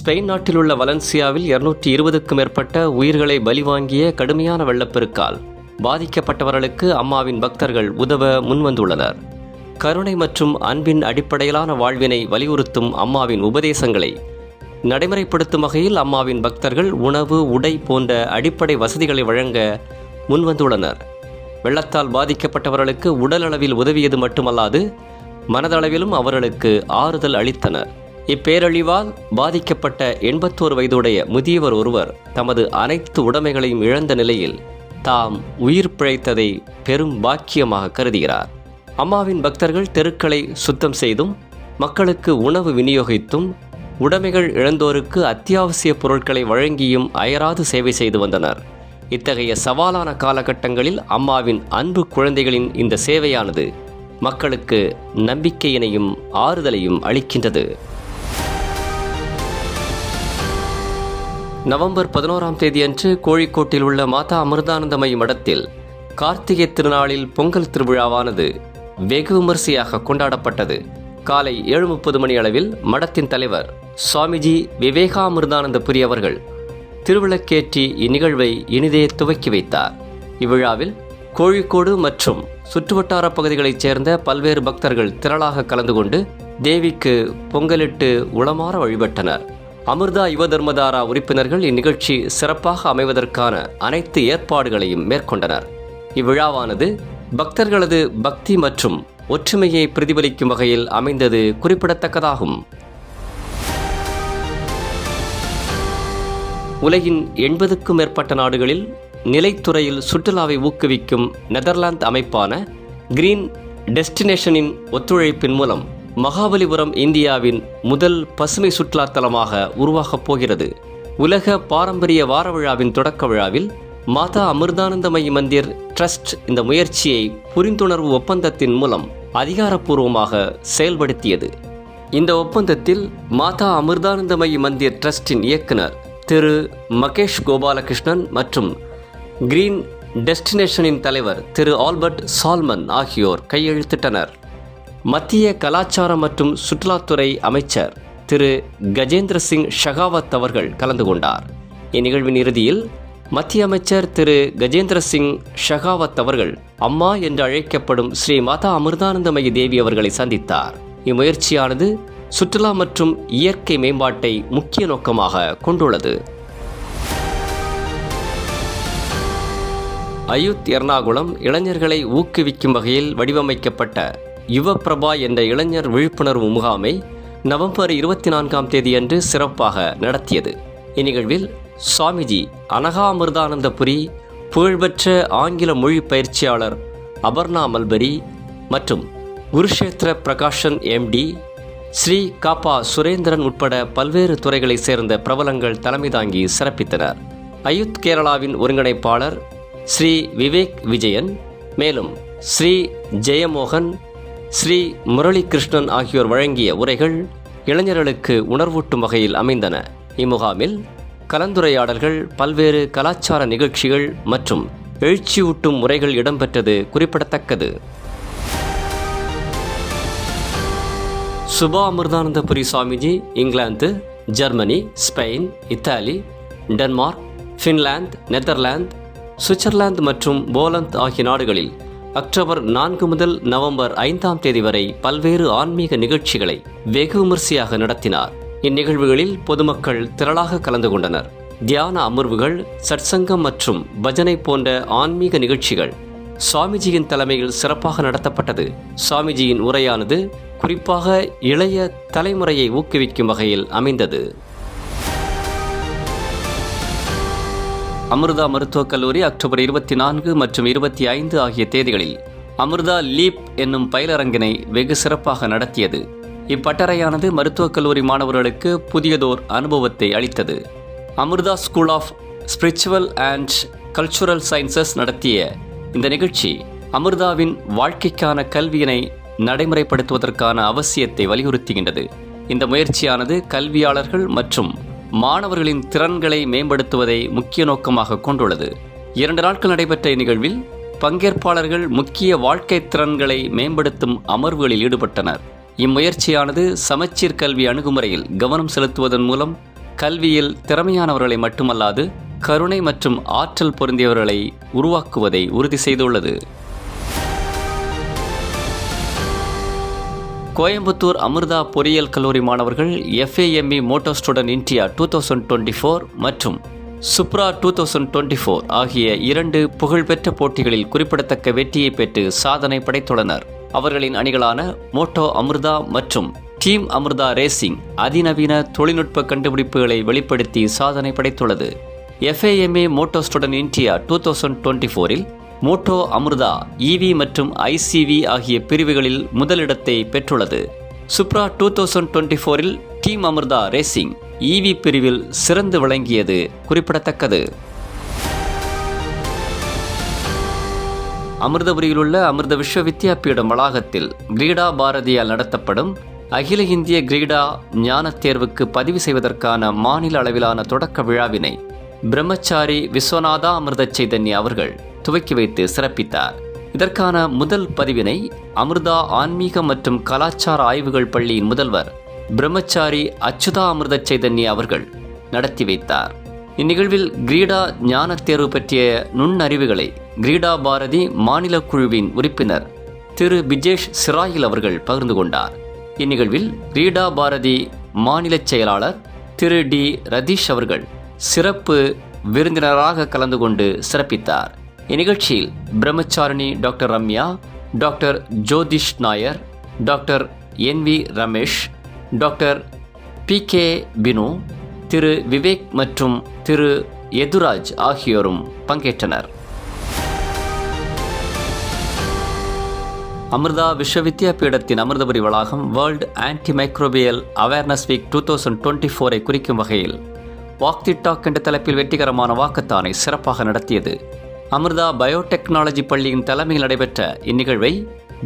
Spain நாட்டில் உள்ள வலன்சியாவில் இருநூற்றி இருபதுக்கும் மேற்பட்ட உயிர்களை பலிவாங்கிய கடுமையான வெள்ளப்பெருக்கால் பாதிக்கப்பட்டவர்களுக்கு அம்மாவின் பக்தர்கள் உதவ முன்வந்துள்ளனர். கருணை மற்றும் அன்பின் அடிப்படையிலான வாழ்வினை வலியுறுத்தும் அம்மாவின் உபதேசங்களை நடைமுறைப்படுத்தும் வகையில் அம்மாவின் பக்தர்கள் உணவு உடை போன்ற அடிப்படை வசதிகளை வழங்க முன்வந்துள்ளனர். வெள்ளத்தால் பாதிக்கப்பட்டவர்களுக்கு உடல் அளவில் உதவியது மட்டுமல்லாது மனதளவிலும் அவர்களுக்கு ஆறுதல் அளித்தனர். இப்பேரழிவால் பாதிக்கப்பட்ட எண்பத்தோரு வயதுடைய முதியவர் ஒருவர் தமது அனைத்து உடைமைகளையும் இழந்த நிலையில் தாம் உயிர் பிழைத்ததை பெரும் பாக்கியமாக கருதுகிறார். அம்மாவின் பக்தர்கள் தெருக்களை சுத்தம் செய்தும் மக்களுக்கு உணவு விநியோகித்தும் உடைமைகள் இழந்தோருக்கு அத்தியாவசிய பொருட்களை வழங்கியும் அயராது சேவை செய்து வந்தனர். இத்தகைய சவாலான காலகட்டங்களில் அம்மாவின் அன்பு குழந்தைகளின் இந்த சேவையானது மக்களுக்கு நம்பிக்கையினையும் ஆறுதலையும் அளிக்கின்றது. நவம்பர் பதினோராம் தேதியன்று கோழிக்கோட்டில் உள்ள மாதா அமிர்தானந்தமய மடத்தில் கார்த்திகை திருநாளில் பொங்கல் திருவிழாவானது வெகு விமரிசையாக கொண்டாடப்பட்டது. காலை ஏழு முப்பது மணி அளவில் மடத்தின் தலைவர் சுவாமிஜி விவேகாமிர்தானந்த புரி அவர்கள் திருவிளக்கேற்றி இந்நிகழ்வை இனிதே துவக்கி வைத்தார். இவ்விழாவில் கோழிக்கோடு மற்றும் சுற்றுவட்டார பகுதிகளைச் சேர்ந்த பல்வேறு பக்தர்கள் திரளாக கலந்து கொண்டு தேவிக்கு பொங்கலிட்டு உளமாற வழிபட்டனர். அமிர்தா யுவ தர்மதாரா உறுப்பினர்கள் இந்நிகழ்ச்சி சிறப்பாக அமைவதற்கான அனைத்து ஏற்பாடுகளையும் மேற்கொண்டனர். இவ்விழாவானது பக்தர்களது பக்தி மற்றும் ஒற்றுமையை பிரதிபலிக்கும் வகையில் அமைந்தது குறிப்பிடத்தக்கதாகும். உலகின் எண்பதுக்கும் மேற்பட்ட நாடுகளில் நிலைத்துறையில் சுற்றுலாவை ஊக்குவிக்கும் நெதர்லாந்து அமைப்பான கிரீன் டெஸ்டினேஷனின் ஒத்துழைப்பின் மூலம் மகாபலிபுரம் இந்தியாவின் முதல் பசுமை சுற்றுலா தலமாக உருவாகப் போகிறது. உலக பாரம்பரிய வார விழாவின் தொடக்க விழாவில் மாதா அமிர்தானந்தமயி மந்திர் ட்ரஸ்ட் இந்த முயற்சியை புரிந்துணர்வு ஒப்பந்தத்தின் மூலம் அதிகாரப்பூர்வமாக செயல்படுத்தியது. இந்த ஒப்பந்தத்தில் மாதா அமிர்தானந்தமயி மந்திர் ட்ரஸ்டின் இயக்குனர் திரு மகேஷ் கோபாலகிருஷ்ணன் மற்றும் கிரீன் டெஸ்டினேஷனின் தலைவர் திரு ஆல்பர்ட் சால்மன் ஆகியோர் கையெழுத்திட்டனர். மத்திய கலாச்சாரம் மற்றும் சுற்றுலாத்துறை அமைச்சர் திரு. கஜேந்திர சிங் ஷெகாவத் அவர்கள் கலந்து கொண்டார். இந்நிகழ்வின் இறுதியில் மத்திய அமைச்சர் திரு. கஜேந்திர சிங் ஷெகாவத் அவர்கள் அம்மா என்று அழைக்கப்படும் ஸ்ரீ மாதா அமிர்தானந்தமயி தேவி அவர்களை சந்தித்தார். இம்முயற்சியானது சுற்றுலா மற்றும் இயற்கை மேம்பாட்டை முக்கிய நோக்கமாக கொண்டுள்ளது. அயுத் எர்ணாகுளம் இளைஞர்களை ஊக்குவிக்கும் வகையில் வடிவமைக்கப்பட்ட யுவப்பிரபா என்ற இளைஞர் விழிப்புணர்வு முகாமை நவம்பர் இருபத்தி நான்காம் தேதியன்று சிறப்பாக நடத்தியது. இந்நிகழ்வில் சுவாமிஜி அனகாமிர்தானந்தபுரி புகழ்பெற்ற ஆங்கில மொழி பயிற்சியாளர் அபர்ணா மல்பரி மற்றும் குருஷேத்திர பிரகாஷன் எம்டி ஸ்ரீ காப்பா சுரேந்திரன் உட்பட பல்வேறு துறைகளைச் சேர்ந்த பிரபலங்கள் தலைமை தாங்கி சிறப்பித்தனர். அயுத் கேரளாவின் ஒருங்கிணைப்பாளர் ஸ்ரீ விவேக் விஜயன் மேலும் ஸ்ரீ ஜெயமோகன் ஸ்ரீ முரளி கிருஷ்ணன் ஆகியோர் வழங்கிய உரைகள் இளைஞர்களுக்கு உணர்வூட்டும் வகையில் அமைந்தன. இம்முகாமில் கலந்துரையாடல்கள் பல்வேறு கலாச்சார நிகழ்ச்சிகள் மற்றும் எழுச்சியூட்டும் முறைகள் இடம்பெற்றது குறிப்பிடத்தக்கது. Subha Amritanandapuri Swamiji England Germany Spain Italy Denmark Finland Netherlands Switzerland மற்றும் போலந்து ஆகிய நாடுகளில் அக்டோபர் நான்கு முதல் நவம்பர் ஐந்தாம் தேதி வரை பல்வேறு ஆன்மீக நிகழ்ச்சிகளை வெகு விமரிசையாக நடத்தினார். இந்நிகழ்வுகளில் பொதுமக்கள் திரளாக கலந்து கொண்டனர். தியான அமர்வுகள் சற்சங்கம் மற்றும் பஜனை போன்ற ஆன்மீக நிகழ்ச்சிகள் சுவாமிஜியின் தலைமையில் சிறப்பாக நடத்தப்பட்டது. சுவாமிஜியின் உரையானது குறிப்பாக இளைய தலைமுறையை ஊக்குவிக்கும் வகையில் அமைந்தது. அமிர்தா மருத்துவக் கல்லூரி அக்டோபர் இருபத்தி நான்கு மற்றும் இருபத்தி ஐந்து ஆகிய தேதிகளில் அமிர்தா லீப் என்னும் பயிலரங்கினை வெகு சிறப்பாக நடத்தியது. இப்பட்டறையானது மருத்துவக் கல்லூரி மாணவர்களுக்கு புதியதோர் அனுபவத்தை அளித்தது. Amrita school of spiritual and cultural sciences நடத்திய இந்த நிகழ்ச்சி அமிர்தாவின் வாழ்க்கைக்கான கல்வியினை நடைமுறைப்படுத்துவதற்கான அவசியத்தை வலியுறுத்துகின்றது. இந்த முயற்சியானது கல்வியாளர்கள் மற்றும் மாணவர்களின் திறன்களை மேம்படுத்துவதை முக்கிய நோக்கமாக கொண்டுள்ளது. இரண்டு நாட்கள் நடைபெற்ற இந்நிகழ்வில் பங்கேற்பாளர்கள் முக்கிய வாழ்க்கை திறன்களை மேம்படுத்தும் அமர்வுகளில் ஈடுபட்டனர். இம்முயற்சியானது சமச்சீர் கல்வி அணுகுமுறையில் கவனம் செலுத்துவதன் மூலம் கல்வியில் திறமையானவர்களை மட்டுமல்லாது கருணை மற்றும் ஆற்றல் பொருந்தியவர்களை உருவாக்குவதை உறுதி செய்துள்ளது. கோயம்புத்தூர் அமிர்தா பொறியியல் கல்லூரி மாணவர்கள் FAME moto student India two thousand twenty four மற்றும் supra two thousand twenty four ஆகிய இரண்டு புகழ்பெற்ற போட்டிகளில் குறிப்பிடத்தக்க வெற்றியை பெற்று சாதனை படைத்துள்ளனர். அவர்களின் அணிகளான மோட்டோ அமிர்தா மற்றும் டீம் அமிர்தா ரேசிங் அதிநவீன தொழில்நுட்ப கண்டுபிடிப்புகளை வெளிப்படுத்தி சாதனை படைத்துள்ளது. FAME moto student India two thousand twenty ஃபோரில் மோட்டோ அமிர்தா இவி மற்றும் ஐசிவி ஆகிய பிரிவுகளில் முதலிடத்தை பெற்றுள்ளது. சுப்ரா டூ தௌசண்ட் டுவெண்ட்டி ஃபோரில் டீம் அமிர்தா ரேசிங் இவி பிரிவில் சிறந்து விளங்கியது குறிப்பிடத்தக்கது. அமிர்தபுரியிலுள்ள அமிர்த விஸ்வ வித்யாபீடம் வளாகத்தில் கிரீடா பாரதியால் நடத்தப்படும் அகில இந்திய கிரீடா ஞான தேர்வுக்கு பதிவு செய்வதற்கான மாநில அளவிலான தொடக்க விழாவினை பிரம்மச்சாரி விஸ்வநாதா அமிர்த சைதன்யா அவர்கள் துவக்கி வைத்து சிறப்பித்தார். இதற்கான முதல் பதிவினை அமிர்தா ஆன்மீக மற்றும் கலாச்சார ஆய்வுகள் பள்ளியின் முதல்வர் பிரம்மச்சாரி அச்சுதா அமிர்த சைதன்யா அவர்கள் நடத்தி வைத்தார். இந்நிகழ்வில் கிரீடா ஞான தேர்வு பற்றிய நுண்ணறிவுகளை கிரீடா பாரதி மாநில குழுவின் உறுப்பினர் திரு பிஜேஷ் சிராயில் அவர்கள் பகிர்ந்து கொண்டார். இந்நிகழ்வில் கிரீடா பாரதி மாநில செயலாளர் திரு டி ரதீஷ் அவர்கள் சிறப்பு விருந்தினராக கலந்து கொண்டு சிறப்பித்தார். இந்நிகழ்ச்சியில் Brahmacharini doctor Ramya doctor Jyothish Nair doctor N V Ramesh doctor P K Binu Thiru Vivek மற்றும் திரு எதுராஜ் ஆகியோரும் பங்கேற்றனர். அமிர்தா விஸ்வ பீடத்தின் அமிர்தபுரி வளாகம் world antimicrobial awareness week two thousand twenty ஃபோரை குறிக்கும் வகையில் வாக் தி டாக் என்ற தலைப்பில் வெற்றிகரமான வாக்கத்தானை சிறப்பாக நடத்தியது. அமிர்தா பயோடெக்னாலஜி பள்ளியின் தலைமையில் நடைபெற்ற இந்நிகழ்வை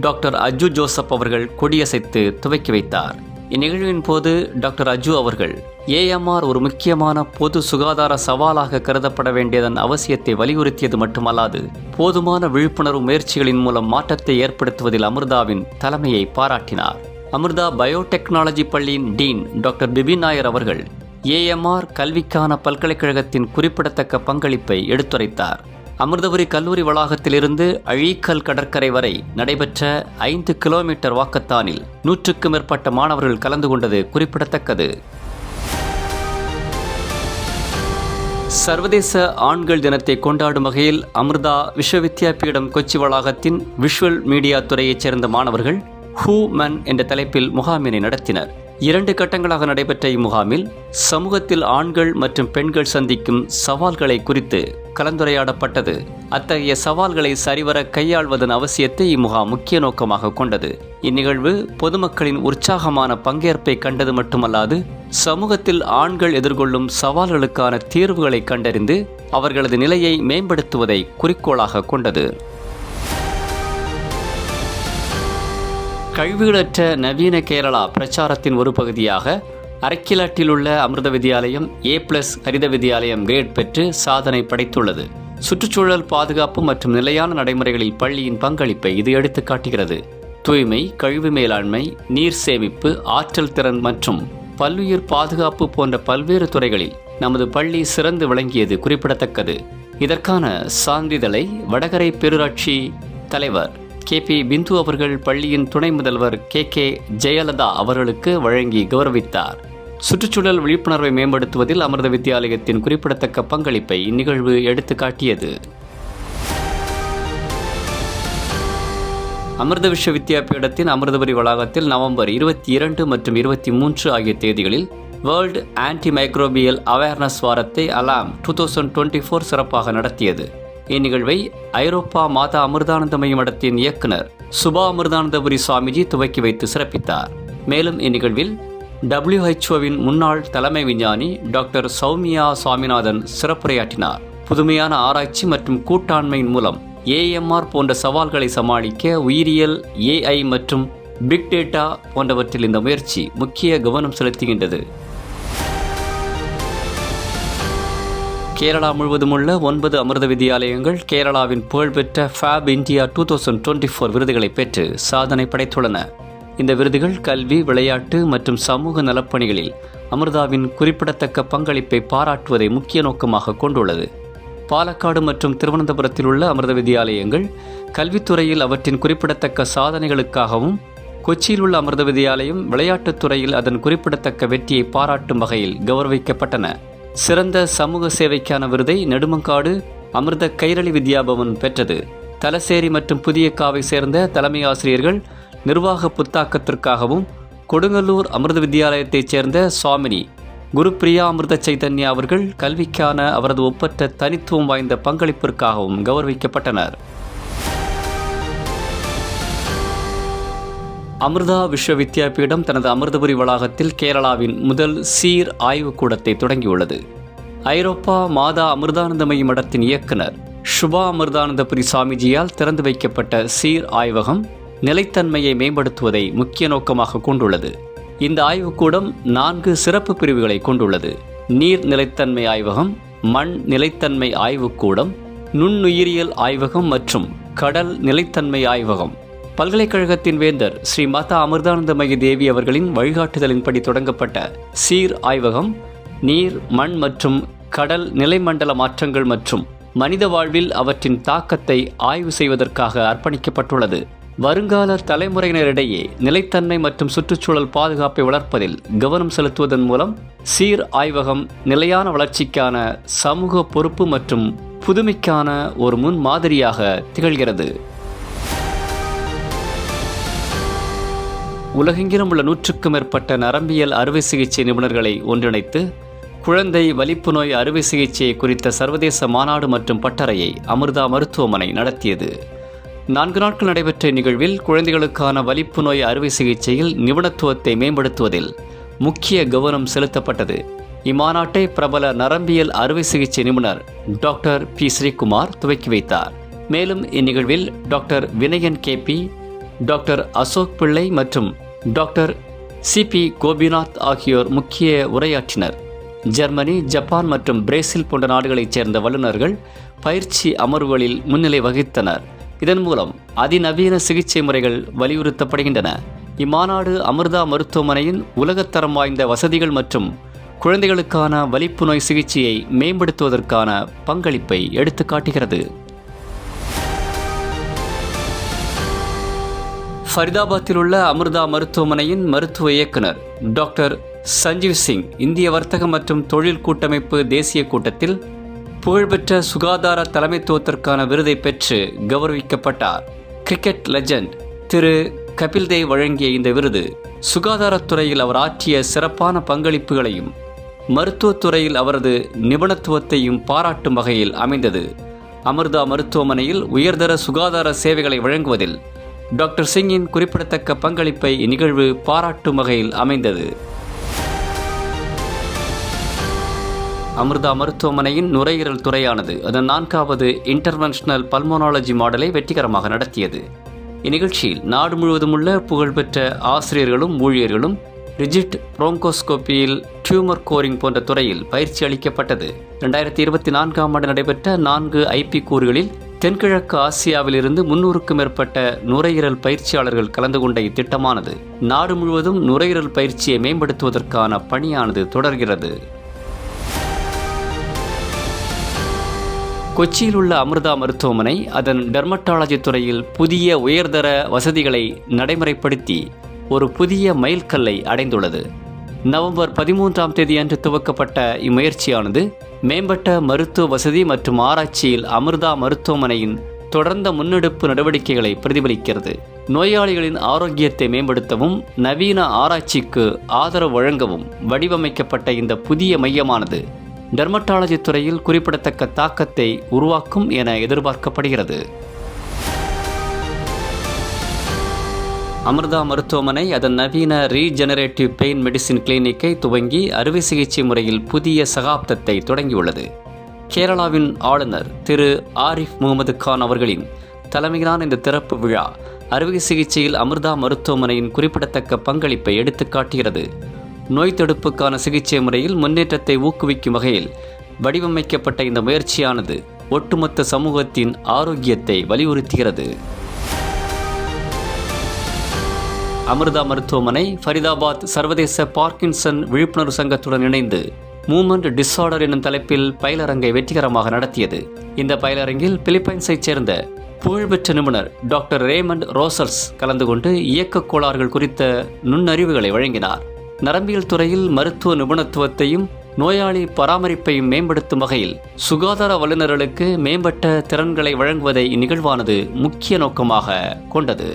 டாக்டர் அஜு ஜோசப் அவர்கள் கொடியசைத்து துவக்கி வைத்தார். இந்நிகழ்வின் போது டாக்டர் அஜு அவர்கள் ஏஎம்ஆர் ஒரு முக்கியமான பொது சுகாதார சவாலாக கருதப்பட வேண்டியதன் அவசியத்தை வலியுறுத்தியது மட்டுமல்லாது போதுமான விழிப்புணர்வு முயற்சிகளின் மூலம் மாற்றத்தை ஏற்படுத்துவதில் அமிர்தாவின் தலைமையை பாராட்டினார். அமிர்தா பயோடெக்னாலஜி பள்ளியின் டீன் டாக்டர் பிபின் நாயர் அவர்கள் ஏஎம்ஆர் கல்விக்கான பல்கலைக்கழகத்தின் குறிப்பிடத்தக்க பங்களிப்பை எடுத்துரைத்தார். அமிர்தபுரி கல்லூரி வளாகத்திலிருந்து அழீக்கல் கடற்கரை வரை நடைபெற்ற ஐந்து கிலோமீட்டர் வாக்கத்தானில் நூற்றுக்கும் மேற்பட்ட மாணவர்கள் கலந்து கொண்டது குறிப்பிடத்தக்கது. சர்வதேச ஆண்கள் தினத்தை கொண்டாடும் வகையில் அமிர்தா விஸ்வவித்யாபீடம் கொச்சி வளாகத்தின் விஷுவல் மீடியா துறையைச் சேர்ந்த மாணவர்கள் ஹூ மன் என்ற தலைப்பில் முகாமினை நடத்தினர். இரண்டு கட்டங்களாக நடைபெற்ற இம்முகாமில் சமூகத்தில் ஆண்கள் மற்றும் பெண்கள் சந்திக்கும் சவால்களை குறித்து கலந்துரையாடப்பட்டது. அத்தகைய சவால்களை சரிவர கையாள்வதன் அவசியத்தை இம்முகாம் முக்கிய நோக்கமாக கொண்டது. இந்நிகழ்வு பொதுமக்களின் உற்சாகமான பங்கேற்பை கண்டது மட்டுமல்லாது சமூகத்தில் ஆண்கள் எதிர்கொள்ளும் சவால்களுக்கான தீர்வுகளை கண்டறிந்து அவர்களது நிலையை மேம்படுத்துவதை குறிக்கோளாக கொண்டது. கழிவுகளற்ற நவீன கேரளா பிரச்சாரத்தின் ஒரு பகுதியாக அரக்கிலாட்டில் உள்ள அமிர்த வித்யாலயம் ஏ பிளஸ் ஹரித வித்யாலயம் கிரேட் பெற்று சாதனை படைத்துள்ளது. சுற்றுச்சூழல் பாதுகாப்பு மற்றும் நிலையான நடைமுறைகளில் பள்ளியின் பங்களிப்பை இது எடுத்து காட்டுகிறது. தூய்மை கழிவு மேலாண்மை நீர் சேமிப்பு ஆற்றல் திறன் மற்றும் பல்லுயிர் பாதுகாப்பு போன்ற பல்வேறு துறைகளில் நமது பள்ளி சிறந்து விளங்கியது குறிப்பிடத்தக்கது. இதற்கான சான்றிதழை வடகரை பேரூராட்சி தலைவர் கே பி பிந்து அவர்கள் பள்ளியின் துணை முதல்வர் கே கே ஜெயலதா அவர்களுக்கு வழங்கி கௌரவித்தார். சுற்றுச்சூழல் விழிப்புணர்வை மேம்படுத்துவதில் அமிர்த வித்யாலயத்தின் குறிப்பிடத்தக்க பங்களிப்பை இந்நிகழ்வு எடுத்து காட்டியது. அமிர்த விஸ்வ வித்யாபீடத்தின் அமிர்தபுரி வளாகத்தில் நவம்பர் இருபத்தி இரண்டு மற்றும் இருபத்தி மூன்று ஆகிய தேதிகளில் வேர்ல்டு ஆன்டி மைக்ரோபியல் அவேர்னஸ் வாரத்தை அலாம் டூ தௌசண்ட் டுவெண்ட்டி ஃபோர் சிறப்பாக நடத்தியது. இந்நிகழ்வை ஐரோப்பா மாதா அமிர்தானந்த மடத்தின் இயக்குனர் சுபா அமிர்தானந்தபுரி சுவாமிஜி துவக்கி வைத்து சிறப்பித்தார். மேலும் இந்நிகழ்வில் டபிள்யூஹெச்ஓவின் முன்னாள் தலைமை விஞ்ஞானி டாக்டர் சௌமியா சுவாமிநாதன் சிறப்புரையாற்றினார். புதுமையான ஆராய்ச்சி மற்றும் கூட்டாண்மையின் மூலம் ஏஎம்ஆர் போன்ற சவால்களை சமாளிக்க உயிரியல் ஏஐ மற்றும் பிக் டேட்டா போன்றவற்றில் இந்த முயற்சி முக்கிய கவனம் செலுத்துகின்றது. கேரளா முழுவதும் உள்ள ஒன்பது அமிர்த வித்யாலயங்கள் கேரளாவின் புகழ்பெற்ற fab India two thousand twenty four விருதுகளை பெற்று சாதனை படைத்துள்ளன. இந்த விருதுகள் கல்வி விளையாட்டு மற்றும் சமூக நலப்பணிகளில் அமிர்தாவின் குறிப்பிடத்தக்க பங்களிப்பை பாராட்டுவதை முக்கிய நோக்கமாக கொண்டுள்ளது. பாலக்காடு மற்றும் திருவனந்தபுரத்தில் உள்ள அமிர்த வித்யாலயங்கள் கல்வித்துறையில் அவற்றின் குறிப்பிடத்தக்க சாதனைகளுக்காகவும் கொச்சியில் உள்ள அமிர்த வித்யாலயம் விளையாட்டுத் துறையில் அதன் குறிப்பிடத்தக்க வெற்றியை பாராட்டும் வகையில் கௌரவிக்கப்பட்டன. சிறந்த சமூக சேவைக்கான விருதை நெடுமங்காடு அமிர்த கைரளி வித்யாபவன் பெற்றது. தலசேரி மற்றும் புதிய காவை சேர்ந்த தலைமை ஆசிரியர்கள் நிர்வாக புத்தாக்கத்திற்காகவும் கொடுங்கல்லூர் அமிர்த வித்யாலயத்தைச் சேர்ந்த சுவாமினி குருப்பிரியா அமிர்த சைதன்யா அவர்கள் கல்விக்கான அவரது ஒப்பற்ற தனித்துவம் வாய்ந்த பங்களிப்பிற்காகவும் கௌரவிக்கப்பட்டனர். அமிர்தா விஸ்வ வித்யாபீடம் தனது அமிர்தபுரி வளாகத்தில் கேரளாவின் முதல் சீர் ஆய்வுக் கூடத்தை தொடங்கியுள்ளது. ஐரோப்பா மாதா அமிர்தானந்தமய மடத்தின் இயக்குனர் சுபா அமிர்தானந்தபுரி சாமிஜியால் திறந்து வைக்கப்பட்ட சீர் ஆய்வகம் நிலைத்தன்மையை மேம்படுத்துவதை முக்கிய நோக்கமாக கொண்டுள்ளது. இந்த ஆய்வுக்கூடம் நான்கு சிறப்பு பிரிவுகளை கொண்டுள்ளது. நீர் நிலைத்தன்மை ஆய்வகம் மண் நிலைத்தன்மை ஆய்வுக்கூடம் நுண்ணுயிரியல் ஆய்வகம் மற்றும் கடல் நிலைத்தன்மை ஆய்வகம். பல்கலைக்கழகத்தின் வேந்தர் ஸ்ரீ மாதா அமிர்தானந்தமயி தேவி அவர்களின் வழிகாட்டுதலின்படி தொடங்கப்பட்ட சீர் ஆய்வகம் நீர் மண் மற்றும் கடல் நிலைமண்டல மாற்றங்கள் மற்றும் மனித வாழ்வில் அவற்றின் தாக்கத்தை ஆய்வு செய்வதற்காக அர்ப்பணிக்கப்பட்டுள்ளது. வருங்கால தலைமுறையினரிடையே நிலைத்தன்மை மற்றும் சுற்றுச்சூழல் பாதுகாப்பை வளர்ப்பதில் கவனம் செலுத்துவதன் மூலம் சீர் ஆய்வகம் நிலையான வளர்ச்சிக்கான சமூக பொறுப்பு மற்றும் புதுமைக்கான ஒரு முன் மாதிரியாக திகழ்கிறது. உலகெங்கிலும் உள்ள நூற்றுக்கும் மேற்பட்ட நரம்பியல் அறுவை சிகிச்சை நிபுணர்களை ஒன்றிணைத்து குழந்தை வலிப்பு நோய் அறுவை சிகிச்சை குறித்த சர்வதேச மாநாடு மற்றும் பட்டறையை அமிர்தா மருத்துவமனை நடத்தியது. நான்கு நாட்கள் நடைபெற்ற நிகழ்வில் குழந்தைகளுக்கான வலிப்பு நோய் அறுவை சிகிச்சையில் நிபுணத்துவத்தை மேம்படுத்துவதில் முக்கிய கவனம் செலுத்தப்பட்டது. இம்மாநாட்டை பிரபல நரம்பியல் அறுவை சிகிச்சை நிபுணர் டாக்டர் பி. ஸ்ரீகுமார் துவக்கி வைத்தார். மேலும் இந்நிகழ்வில் doctor Vinayan KP doctor Ashok Pillai மற்றும் டாக்டர் சிபி கோபிநாத் ஆகியோர் முக்கிய உரையாற்றினர். ஜெர்மனி ஜப்பான் மற்றும் பிரேசில் போன்ற நாடுகளைச் சேர்ந்த வல்லுநர்கள் பயிற்சி அமர்வுகளில் முன்னிலை வகித்தனர். இதன் மூலம் அதிநவீன சிகிச்சை முறைகள் வலியுறுத்தப்படுகின்றன. இம்மாநாடு அமிர்தா மருத்துவமனையின் உலகத்தரம் வாய்ந்த வசதிகள் மற்றும் குழந்தைகளுக்கான வலிப்பு நோய் சிகிச்சையை மேம்படுத்துவதற்கான பங்களிப்பை எடுத்துக்காட்டுகிறது ஃபரிதாபாத்தில் உள்ள அமிர்தா மருத்துவமனையின் மருத்துவ இயக்குனர் டாக்டர் சஞ்சீவ் சிங் இந்திய வர்த்தக மற்றும் தொழில் கூட்டமைப்பு தேசிய கூட்டத்தில் புகழ்பெற்ற சுகாதார தலைமைத்துவத்திற்கான விருதை பெற்று கௌரவிக்கப்பட்டார். கிரிக்கெட் லெஜண்ட் திரு கபில்தேவ் வழங்கிய இந்த விருது சுகாதாரத்துறையில் அவர் ஆற்றிய சிறப்பான பங்களிப்புகளையும் மருத்துவத்துறையில் அவரது நிபுணத்துவத்தையும் பாராட்டும் வகையில் அமைந்தது. அமிர்தா மருத்துவமனையில் உயர்தர சுகாதார சேவைகளை வழங்குவதில் டாக்டர் சிங்கின் குறிப்பிடத்தக்க பங்களிப்பை இந்நிகழ்வு பாராட்டும் வகையில் அமைந்தது. அமிர்தா மருத்துவமனையின் நுரையீரல் துறையானது அதன் நான்காவது இன்டர்வென்ஷனல் பல்மோனாலஜி மாடலை வெற்றிகரமாக நடத்தியது. இந்நிகழ்ச்சியில் நாடு முழுவதும் உள்ள புகழ்பெற்ற ஆசிரியர்களும் ஊழியர்களும் ரிஜிட் புரோங்கோஸ்கோப்பியில் டியூமர் கோரிங் போன்ற துறையில் பயிற்சி அளிக்கப்பட்டது. இரண்டாயிரத்தி இருபத்தி நான்காம் ஆண்டு நடைபெற்ற நான்கு ஐபி கூறுகளில் தென்கிழக்கு ஆசியாவிலிருந்து முன்னூறுக்கும் மேற்பட்ட நுரையீரல் பயிற்சியாளர்கள் கலந்து கொண்ட இத்திட்டமானது நாடு முழுவதும் நுரையீரல் பயிற்சியை மேம்படுத்துவதற்கான பணியானது தொடர்கிறது. கொச்சியில் உள்ள அமிர்தா மருத்துவமனை அதன் டெர்மட்டாலஜி துறையில் புதிய உயர்தர வசதிகளை நடைமுறைப்படுத்தி ஒரு புதிய மைல்கல்லை அடைந்துள்ளது. நவம்பர் பதிமூன்றாம் தேதி அன்று துவக்கப்பட்ட இம்முயற்சியானது மேம்பட்ட மருத்துவ வசதி மற்றும் ஆராய்ச்சியில் அமிர்தா மருத்துவமனையின் தொடர்ந்த முன்னெடுப்பு நடவடிக்கைகளை பிரதிபலிக்கிறது. நோயாளிகளின் ஆரோக்கியத்தை மேம்படுத்தவும் நவீன ஆராய்ச்சிக்கு ஆதரவு வழங்கவும் வடிவமைக்கப்பட்ட இந்த புதிய மையமானது டெர்மட்டாலஜி துறையில் குறிப்பிடத்தக்க தாக்கத்தை உருவாக்கும் என எதிர்பார்க்கப்படுகிறது. அமிர்தா மருத்துவமனை அதன் நவீன ரீஜெனரேட்டிவ் பெயின் மெடிசின் கிளினிக்கை துவங்கி அறுவை சிகிச்சை முறையில் புதிய சகாப்தத்தை தொடங்கியுள்ளது. கேரளாவின் ஆளுநர் திரு ஆரிஃப் முகமது கான் அவர்களின் தலைமையிலான இந்த திறப்பு விழா அறுவை சிகிச்சையில் அமிர்தா மருத்துவமனையின் குறிப்பிடத்தக்க பங்களிப்பை எடுத்துக்காட்டுகிறது. நோய் தடுப்புக்கான சிகிச்சை முறையில் முன்னேற்றத்தை ஊக்குவிக்கும் வகையில் வடிவமைக்கப்பட்ட இந்த முயற்சியானது ஒட்டுமொத்த சமூகத்தின் ஆரோக்கியத்தை வலியுறுத்துகிறது. அமிர்தா மருத்துவமனை ஃபரிதாபாத் சர்வதேச பார்க்கின்சன் விழிப்புணர்வு சங்கத்துடன் இணைந்து மூமெண்ட் டிஸார்டர் என்னும் தலைப்பில் பயிலரங்கை வெற்றிகரமாக நடத்தியது. இந்த பயிலரங்கில் பிலிப்பைன்ஸைச் சேர்ந்த புகழ்பெற்ற நிபுணர் டாக்டர் ரேமண்ட் ரோசர்ஸ் கலந்து கொண்டு இயக்கக் கோளாறுகள் குறித்த நுண்ணறிவுகளை வழங்கினார். நரம்பியல் துறையில் மருத்துவ நிபுணத்துவத்தையும் நோயாளி பராமரிப்பையும் மேம்படுத்தும் வகையில் சுகாதார வல்லுநர்களுக்கு மேம்பட்ட திறன்களை வழங்குவதை இந்நிகழ்வானது முக்கிய நோக்கமாக கொண்டது.